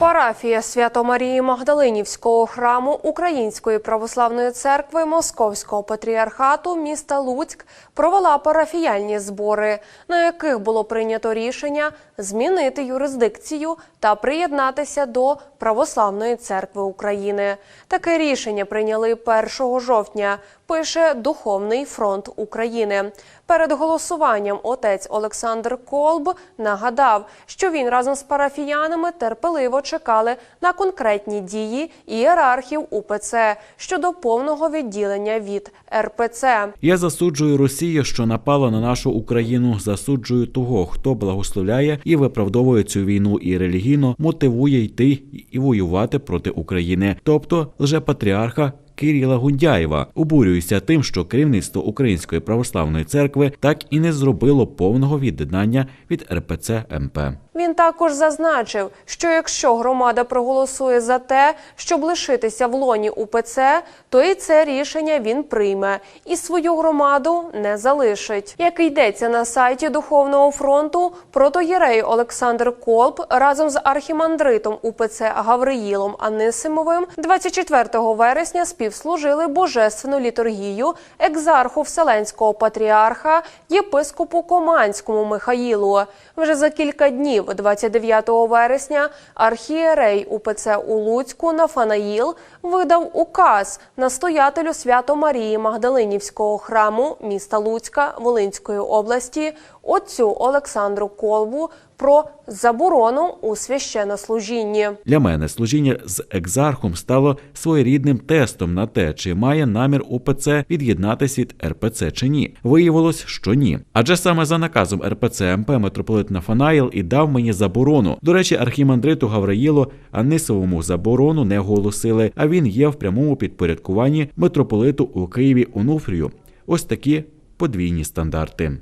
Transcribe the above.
Парафія Свято-Марії Магдалинівського храму Української православної церкви Московського патріархату міста Луцьк провела парафіяльні збори, на яких було прийнято рішення змінити юрисдикцію та приєднатися до Православної церкви України. Таке рішення прийняли 1 жовтня. Пише Духовний фронт України. Перед голосуванням отець Олександр Колб нагадав, що він разом з парафіянами терпеливо чекали на конкретні дії ієрархів УПЦ щодо повного відділення від РПЦ. Я засуджую Росію, що напала на нашу Україну. Засуджую того, хто благословляє і виправдовує цю війну і релігійно мотивує йти і воювати проти України, тобто лжепатріарха Кирила Гундяєва. Обурююся тим, що керівництво Української православної церкви так і не зробило повного від'єднання від РПЦ МП. Він також зазначив, що якщо громада проголосує за те, щоб лишитися в лоні УПЦ, то і це рішення він прийме і свою громаду не залишить. Як йдеться на сайті Духовного фронту, протоєрей Олександр Колб разом з архімандритом УПЦ Гавриїлом Анисимовим 24 вересня співслужили божественну літургію екзарху Вселенського патріарха єпископу Команському Михаїлу. Вже за кілька днів, 29 вересня, архієрей УПЦ у Луцьку Нафанаїл видав указ настоятелю Свято Марії Магдалинівського храму міста Луцька Волинської області отцю Олександру Колбу про заборону у священнослужінні. Для мене служіння з екзархом стало своєрідним тестом на те, чи має намір УПЦ від'єднатися від РПЦ чи ні. Виявилось, що ні. Адже саме за наказом РПЦ МП митрополит Нафанаїл і дав мені заборону. До речі, архімандриту Гавраїлу Анисовому заборону не оголосили, а він є в прямому підпорядкуванні митрополиту у Києві Онуфрію. Ось такі подвійні стандарти.